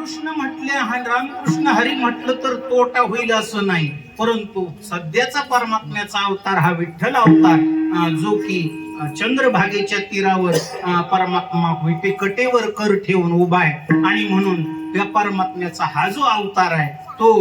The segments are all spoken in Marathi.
रामकृष्ण म्हटले रामकृष्ण हरी म्हटलं तर तोटा होईल असं नाही. परंतु सध्याचा परमात्म्याचा अवतार हा विठ्ठल अवतार जो की चंद्रभागेच्या तीरावर परमात्मा विटे कटेवर कर ठेवून उभा आहे. आणि म्हणून त्या परमात्म्याचा हा जो अवतार आहे तो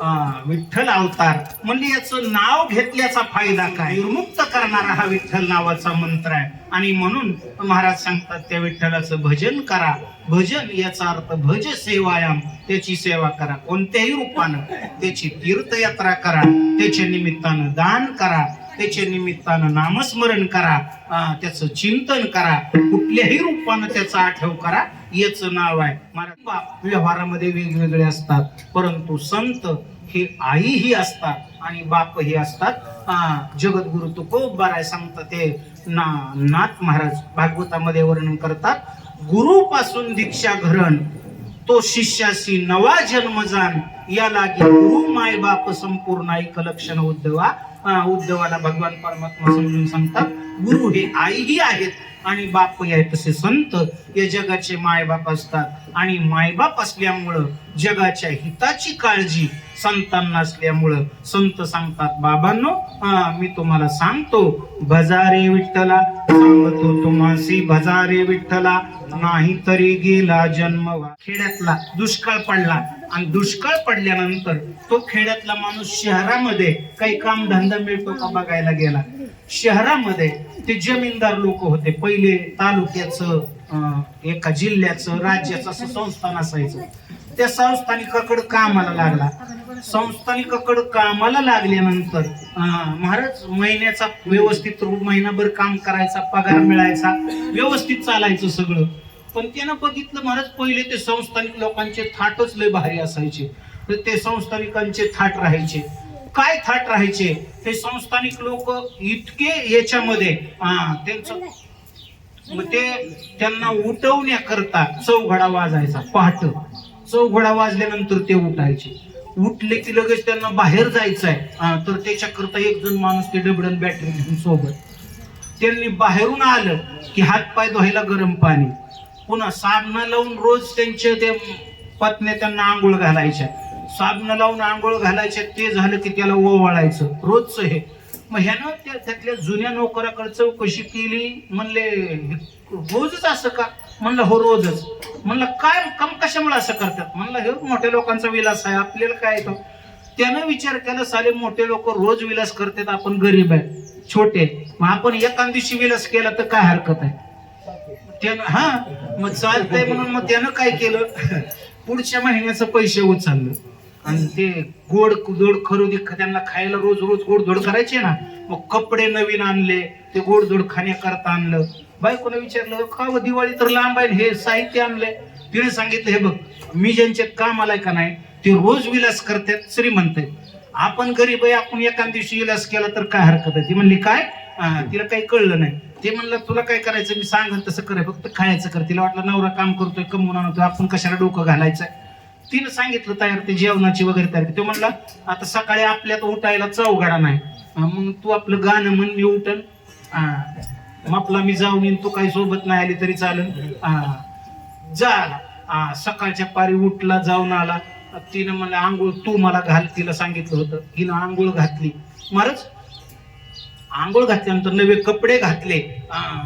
विठ्ठल अवतार. म्हणजे याचं नाव घेतल्याचा फायदा काय? निर्मुक्त करणारा हा विठ्ठल नावाचा मंत्र आहे. आणि म्हणून महाराज सांगतात त्या विठ्ठलाचं भजन करा. भजन याचा अर्थ भज सेवायाम. त्याची सेवा करा. कोणत्याही रूपानं. त्याची तीर्थयात्रा करा. त्याच्या निमित्तानं दान करा. त्याच्या निमित्तानं नामस्मरण करा. त्याचं चिंतन करा. कुठल्याही रूपानं त्याचा आठव करा. याचं नाव आहे. महाराज व्यवहारामध्ये वेगवेगळे असतात. परंतु संत हे आईही असतात आणि बापही असतात. अं, खूप तुकोबाराय सांगतात ते. ना नाथ महाराज भागवतामध्ये वर्णन करतात. गुरुपासून दीक्षा घरण तो शिष्याशी नवा जन्म जाण या लागी गुरु माय बाप संपूर्ण ऐक लक्षण उद्धवा उद्धवाला भगवान परमात्मा समजून सांगतात गुरु हे आईही आहेत आणि बाप आहेत तसे संत. या जगाचे मायबाप असतात आणि मायबाप असल्यामुळं जगाच्या हिताची काळजी संतांना असल्यामुळं संत सांगतात बाबांनो मी तुम्हाला सांगतो भजारे विठ्ठला सांगतो तुम्हासी भजारे विठ्ठला नाही तरी गेला जन्म खेड्यातला दुष्काळ पडला आणि दुष्काळ पडल्यानंतर तो खेड्यातला माणूस शहरामध्ये काही काम धंदा मिळतो का बघायला गेला. शहरामध्ये ते जमीनदार लोक होते. पहिले तालुक्याचं एका जिल्ह्याचं राज्याचं असं संस्थान असायचं. त्या संस्थानिकाकडं कामाला लागला. संस्थानिकाकडं कामाला लागल्यानंतर महाराज महिन्याचा व्यवस्थित महिनाभर काम करायचा पगार मिळायचा व्यवस्थित चालायचं सगळं. पण त्यानं बघितलं महाराज पहिले ते संस्थानिक लोकांचे थाटच लय भारी असायचे. तर ते संस्थानिकांचे थाट राहायचे. काय थाट राहायचे? हे संस्थानिक लोक इतके याच्यामध्ये हा, त्यांचं मग ते त्यांना उठवण्याकरता चौघडा वाजायचा पहाट. चौघडा वाजल्यानंतर ते उठायचे. उठले की लगेच त्यांना बाहेर जायचं आहे तर त्याच्याकरता एक जण माणूस ते डबडन बॅटरी घेऊन सोबत. त्यांनी बाहेरून आलं की हात पाय धुवायला गरम पाणी. पुन्हा साबणं लावून रोज त्यांचे ते पत्नी त्यांना आंघोळ घालायच्या साबणं लावून आंघोळ घालायच्या ते झालं की त्याला ओवाळायचं. रोजचं हे. मग ह्यानं त्या त्यातल्या जुन्या नोकराकडे चौकशी केली म्हणले रोजच असं का? म्हणलं हो रोजच. म्हणलं काय कम कशामुळे असं करतात? म्हणलं हे मोठ्या लोकांचा विलास आहे आपल्याला काय येतो? त्यानं विचार केला साले मोठे लोक रोज विलास करतात आपण गरीब आहे छोटे. मग आपण एका दिवशी विलास केला तर काय हरकत आहे? त्यानं हा मग चालतंय म्हणून मग त्यानं काय केलं? पुढच्या महिन्याचं पैसे उचललं. आणि ते गोड गोड खरेदी त्यांना खायला रोज रोज गोडधोड करायचे ना मग कपडे नवीन आणले ते गोडधोड खाण्याकरता आणलं. बायकोला विचारलं का व दिवाळी तर लांब आहे हे साहित्य आणलंय. तिने सांगितलं हे बघ मी ज्यांचे काम आलाय का नाही ते रोज विलास करतात श्रीमंत आपण गरीब आहे आपण एका दिवशी विलास केला तर काय हरकत आहे? ती म्हणली काय? तिला काही कळलं नाही. ते म्हणलं तुला काय करायचं? मी सांगन तसं करे फक्त खायचं कर. तिला वाटलं नवरा काम करतोय कमवून आणतोय आपण कशाला डोकं घालायचं तिनं सांगितलं तयार ते जेवणाची वगैरे तयार तो म्हणला आता सकाळी आपल्यात उठायला चौघडा नाही. मग तू आपलं गाणं म्हण मी उठन. हा, मापला मी जाऊन येईन तू काही सोबत नाही आली तरी चालेल हा, जा सकाळच्या पारी उठला जाऊन आला. तिनं म्हणलं आंघोळ तू मला घाल. तिला सांगितलं होतं. हिनं आंघोळ घातली. महाराज आंघोळ घातल्यानंतर नवे कपडे घातले. अं,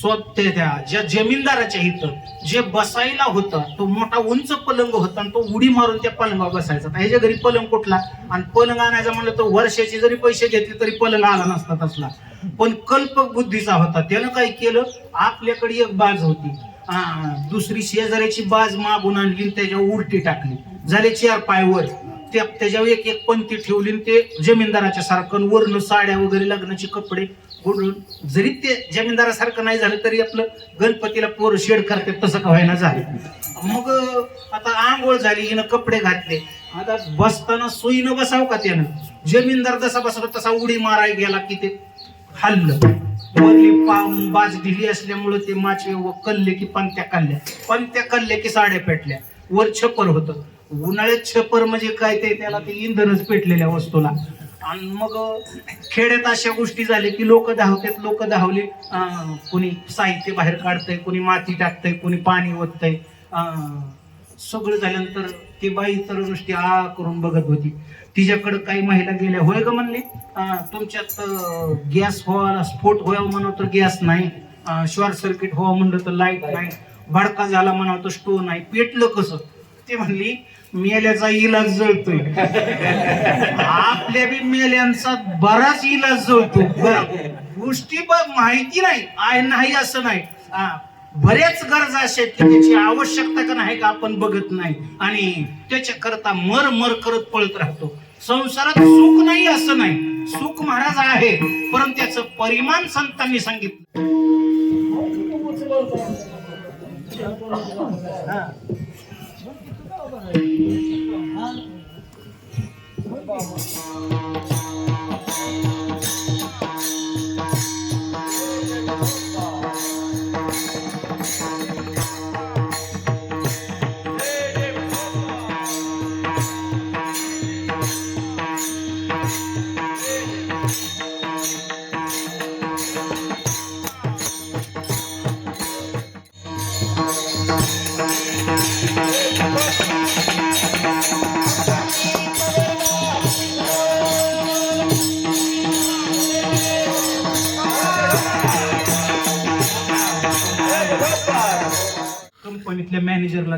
स्वतः त्या ज्या जमीनदाराच्या इथं जे बसायला होतं तो मोठा उंच पलंग होता आणि तो उडी मारून त्या पलंगावर बसायचा. ह्याच्या घरी पलंग कुठला? आणि पलंग आणायचा म्हणलं तर वर्षाचे जरी पैसे घेतले तरी पलंग आला नसता तसला. पण कल्पक बुद्धीचा होता. त्यानं काय केलं? आपल्याकडे एक बाज होती. दुसरी शेजाऱ्याची बाज मागून आणली त्याच्या त्याच्यावर उलटी टाकली. झाले चार पाय वर. त्या त्याच्यावर एक एक पंक्ती ठेवली आणि ते जमीनदाराच्या सारखं वर्ण साड्या वगैरे लग्नाचे कपडे गुडून जरी ते जमीनदारासारखं नाही झालं तरी आपलं गणपतीला पोर शेड करतात तसं का व्हायला झालं. मग आता आंघोळ झाली हिनं कपडे घातले. आता बसताना सोयीनं बसाव का त्यानं? जमीनदार जसा बसला तसा उडी माराय गेला की ते हल्लं. वरली पाव बाज ढिली असल्यामुळे ते माचे व कल्ले की पंत्या कल्ल्या. पंत्या कल्ले की साड्या पेटल्या. वर छपर होतं. उन्हाळ्यात छपर म्हणजे काय ते त्याला ते इंधनच पेटलेल्या वस्तूला. आणि मग खेड्यात अशा गोष्टी झाल्या की लोक धावतात लोक धावले कोणी साहित्य बाहेर काढतंय कोणी माती टाकतंय कोणी पाणी ओततंय. सगळं झाल्यानंतर ती बाई तर नुसती आ करून बघत होती. तिच्याकडं काही महिला गेल्या होय का म्हणले? तुमच्यात गॅस व्हावा स्फोट व्हावा म्हणावं तर गॅस नाही. शॉर्ट सर्किट व्हावं म्हणलं तर लाइट नाही. भडका झाला म्हणावं तर स्टो नाही. पेटलं कसं? ती म्हणली मेल्याचा इलाज जळतोय. आपल्या बी मेल्यांचा बराच इलाज जळतो गोष्टी माहिती नाही. आय नाही असं नाही. हा, बऱ्याच गरजा अशा आहेत की त्याची आवश्यकता का नाही का आपण बघत नाही. आणि त्याच्या करता मर मर करत पळत राहतो. संसारात सुख नाही असं नाही. सुख महाराज आहे परंतु त्याचं परिमाण संतांनी सांगितलं. Thank you.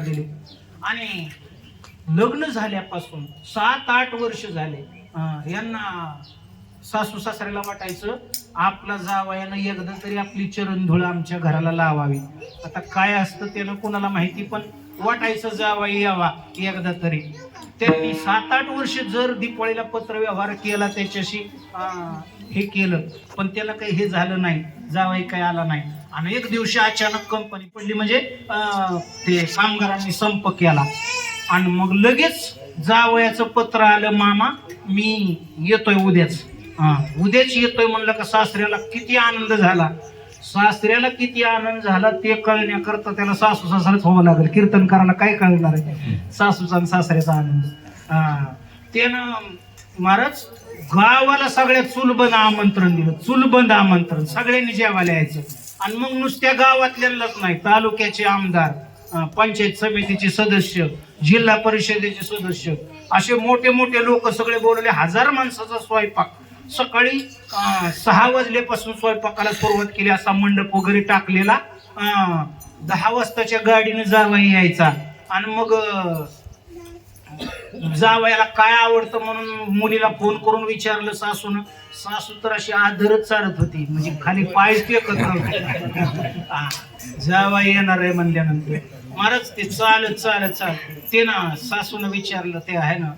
मॅनेजरला दिले आणि लग्न झाल्यापासून सात आठ वर्ष झाले यांना सासू सासऱ्याला वाटायचं आपला जावयानं एकदा तरी आपली चरणधुळ आमच्या घराला लावावी. आता काय असतं त्यानं कोणाला माहिती पण वाटायचं जावाई यावा एकदा तरी. त्यांनी सात आठ वर्ष जर दिपाळीला पत्र व्यवहार केला त्याच्याशी हे केलं पण त्याला काही हे झालं नाही. जावाई काही आला नाही. आणि एक दिवशी अचानक कंपनी पडली म्हणजे ते कामगारांनी संप केला. आणि मग लगेच जावयाचं पत्र आलं मामा मी येतोय उद्याच. हा उद्याच येतोय म्हणलं का सासऱ्याला किती आनंद झाला. सासऱ्याला किती आनंद झाला ते कळण्याकरता त्याला सासू सासऱ्याच व्हावं लागेल. कीर्तनकाराला काय कळणार आहे सासूचा आणि सासऱ्याचा आनंद. हा त्यानं महाराज गावाला सगळ्या चुलबंद आमंत्रण दिलं. चुलबंद आमंत्रण. सगळ्यांनी जेवायला यायचं. आणि मग नुसत्या गावातल्यालाच नाही तालुक्याचे आमदार पंचायत समितीचे सदस्य जिल्हा परिषदेचे सदस्य असे मोठे मोठे लोक सगळे बोलवले हजार माणसाचा स्वयंपाक. सकाळी सहा वाजल्यापासून स्वयंपाकाला सुरुवात केली असा मंडप वगैरे टाकलेला. दहा वाजताच्या गाडीने जावा यायचा. आणि मग जावयाला काय आवडतं म्हणून मुलीला फोन करून विचारलं सासून. सासू तर अशी आदरच चालत होती. म्हणजे खाली पायच टेकत नव्हते. हा, येणार आहे म्हणल्यानंतर. महाराज ते चालत चालत चालत. ते ना सासून विचारलं ते आहे ना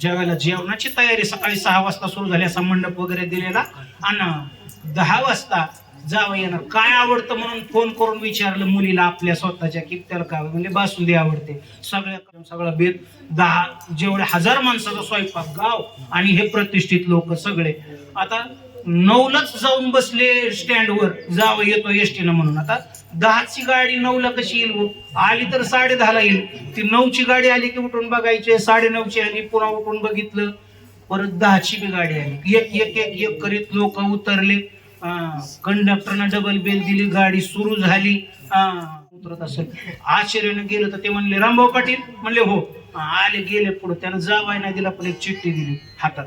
जेवायला जेवणाची तयारी सकाळी सहा वाजता सुरू झाली असा मंडप वगैरे दिलेला. आणि दहा वाजता जावं येणार काय आवडतं म्हणून फोन करून विचारलं मुलीला आपल्या स्वतःच्या की त्याला काय म्हणजे बासुंदी आवडते. सगळ्या सगळा बेत दहा जेवढे हजार माणसाचा स्वयंपाक गाव आणि हे प्रतिष्ठित लोक सगळे. आता नऊलाच जाऊन बसले स्टँडवर जावं येतो एसटीनं म्हणून. आता दहाची गाडी नऊला कशी येईल हो? आली तर साडे दहाला येईल. ती नऊची गाडी आली की उठून बघायची साडे नऊची आली पुन्हा उठून बघितलं. परत दहाची बी गाडी आली. एक एक एक एक करीत लोक उतरले. कंडक्टरनं डबल बेल दिली गाडी सुरू झाली. उतरत असेल. आश्चर्याने गेलं तर ते म्हणले रामभाऊ पाटील म्हणले हो. आले गेले पुढे. त्यानं जावाय नाही दिला पण एक चिठ्ठी दिली हातात.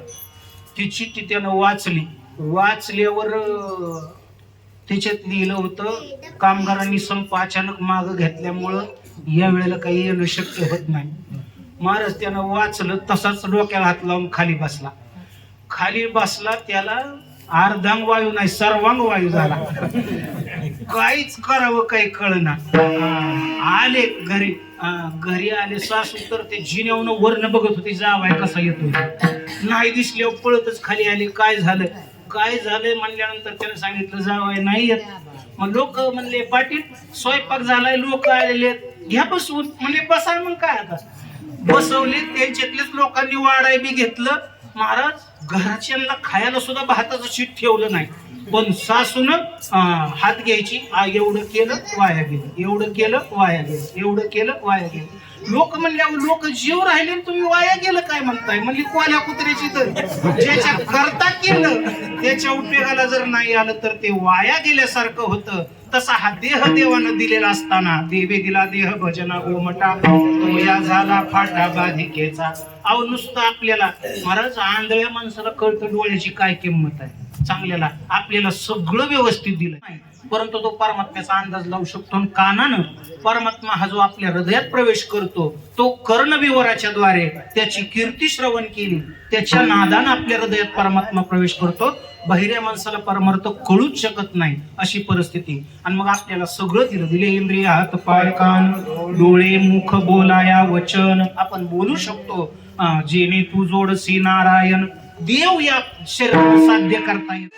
ती चिठ्ठी त्यानं वाचली. वाचल्यावर त्याच्यात लिहिलं होतं कामगारांनी संप अचानक माग घेतल्यामुळं या वेळेला काही येणं शक्य होत नाही. महाराज त्यानं वाचलं तसाच डोक्याला हात लावून खाली बसला. खाली बसला त्याला अर्धांग वायू नाही सर्वांग वायू झाला. काहीच करावं काही कळना. आले घरी घरी आले सासू तर ते जिन्यावनं वरण बघत होती जावाय कसा येतो नाही दिसले पळतच खाली आली काय झालं? काय झालंय म्हणल्यानंतर त्याने सांगितलं जावाय नाही येत. मग लोक म्हणले पाटील स्वयंपाक झालाय लोक आलेले आहेत. घ्या बसवून म्हणले बसा मग काय आता. बसवले त्यांच्यातलेच लोकांनी वाढाय बी घेतलं. महाराज घरच्यांना खायला सुद्धा भाताचं शीत ठेवलं नाही. पण सासून हात घ्यायची एवढं केलं वाया गेलं. एवढं केलं वाया गेलं. एवढं केलं वाया गेलं. लोक म्हणल्यावर लोक जीव राहिले आणि तुम्ही वाया गेलं काय म्हणताय? म्हणली कोल्या कुत्र्याची तर. ज्याच्या करता केलं त्याच्या उपयोगाला जर नाही आलं तर ते वाया गेल्यासारखं होतं. तसा हा देह देवानं दिलेला असताना देवे दिला देह भजना गोमटा तो झाला फाटा बाधिकेचा. अहो नुसतं आपल्याला महाराज आंधळ्या माणसाला कळतं डोळ्याची काय किंमत आहे. चांगल्याला आपल्याला सगळं व्यवस्थित दिलं. परंतु तो परमात्म्याचा अंदाज लावू शकतो आणि कानानं परमात्मा हा जो आपल्या हृदयात प्रवेश करतो तो कर्णविवराच्या द्वारे त्याची कीर्ती श्रवण केली त्याच्या नादानं आपल्या हृदयात परमात्मा प्रवेश करतो. बहिऱ्या माणसाला परमार्थ कळूच शकत नाही अशी परिस्थिती. आणि मग आपल्याला सगळं दिलं दिले इंद्रिय हात पाय कान डोळे मुख बोलाया वचन आपण बोलू शकतो. जेणे तू जोडसी नारायण देव या शरीराला साध्य करता येत.